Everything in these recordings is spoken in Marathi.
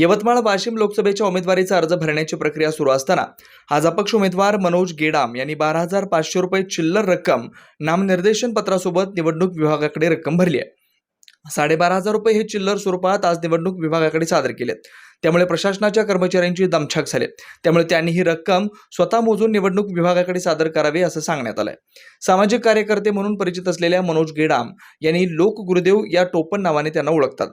यवतमाळ वाशिम लोकसभेच्या उमेदवारीचा अर्ज भरण्याची प्रक्रिया सुरू असताना आज अपक्ष उमेदवार मनोज गेडाम यांनी बारा हजार पाचशे रुपये चिल्लर रक्कम नामनिर्देशन पत्रासोबत निवडणूक विभागाकडे रक्कम भरली आहे. साडेबारा हजार रुपये हे चिल्लर स्वरूपात आज निवडणूक विभागाकडे सादर केलेत. त्यामुळे प्रशासनाच्या कर्मचाऱ्यांची दमछाक झाली त्यामुळे त्यांनी ही रक्कम स्वतः मोजून निवडणूक विभागाकडे सादर करावी असं सांगण्यात आलंय. सामाजिक कार्यकर्ते म्हणून परिचित असलेल्या मनोज गेडाम यांनी लोक गुरुदेव या टोपण नावाने त्यांना ओळखतात.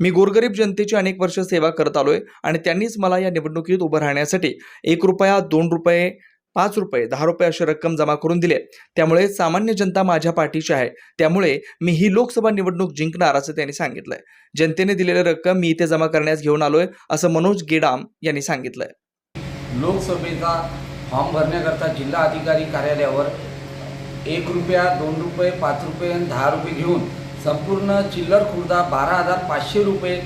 मी गोरगरीब जनतेची अनेक वर्ष सेवा करत आलोय आणि त्यांनीच मला या निवडणुकीत उभं राहण्यासाठी एक रुपया दोन रुपये पाच रुपये दहा रुपये अशी रक्कम जमा करून दिले. त्यामुळे सामान्य जनता माझ्या पाठीशी आहे. त्यामुळे मी ही लोकसभा निवडणूक जिंकणार असं त्यांनी सांगितलंय. जनतेने दिलेली रक्कम मी इथे जमा करण्यास घेऊन आलोय असं मनोज गेडाम यांनी सांगितलंय. लोकसभेचा फॉर्म भरण्याकरता जिल्हा अधिकारी कार्यालयावर एक रुपया दोन रुपये पाच रुपये आणि दहा रुपये घेऊन संपूर्ण चिल्लर खुर्दा बारा हजार पाचशे रुपये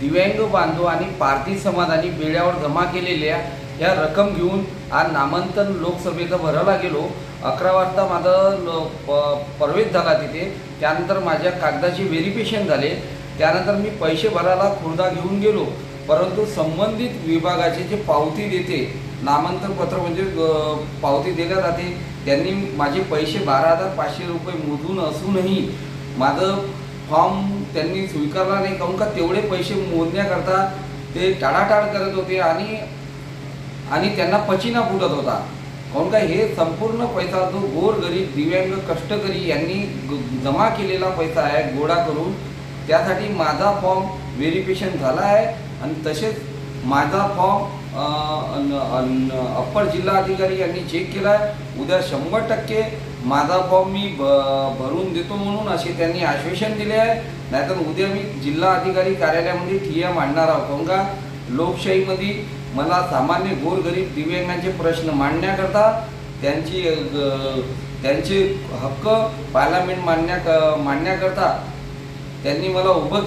दिव्यांग बांधव आणि पारधी समाजाने बेड्यावर जमा केलेल्या या रक्कम घेऊन आज नामांकन लोकसभेचं भरायला गेलो. अकरा वाजता माझं ल प प्रवेश झाला तिथे. त्यानंतर माझ्या कागदाचे व्हेरिफिकेशन झाले. त्यानंतर मी पैसे भरायला खुर्दा घेऊन गेलो. परंतु संबंधित विभागाचे जे पावती देते नामांकन पत्र म्हणजे पावती दिल्या जाते. त्यांनी माझे पैसे बारा हजार पाचशे रुपये मोजून असूनही माझं फॉर्म त्यांनी स्वीकारला नाही काहून का तेवढे पैसे मोजण्याकरता ते टाळाटाळ करत होते आणि आणि त्यांना पचिना फुटत होता. काहून का हे संपूर्ण पैसा जो गोरगरीब दिव्यांग कष्टकरी यांनी ग- जमा केलेला पैसा आहे गोळा करून त्यासाठी माझा फॉर्म व्हेरिफिकेशन झाला आहे आणि तसेच माझा फॉर्म अप्पर जिल्हा अधिकारी यांनी चेक केला आहे. उद्या शंभर टक्के माझा फॉर्म मी भ भरून देतो म्हणून असे त्यांनी आश्वासन दिले आहे. नाहीतर उद्या मी जिल्हा अधिकारी कार्यालयामध्ये ठिय्या मांडणार आहोत. काहून का? लोकशाहीमध्ये मला सामान्य गोरगरीब दिव्यांगांचे प्रश्न मांडण्याकरता त्यांची त्यांचे हक्क पार्लमेंट मांडण्या मांडण्याकरता त्यांनी मला उभं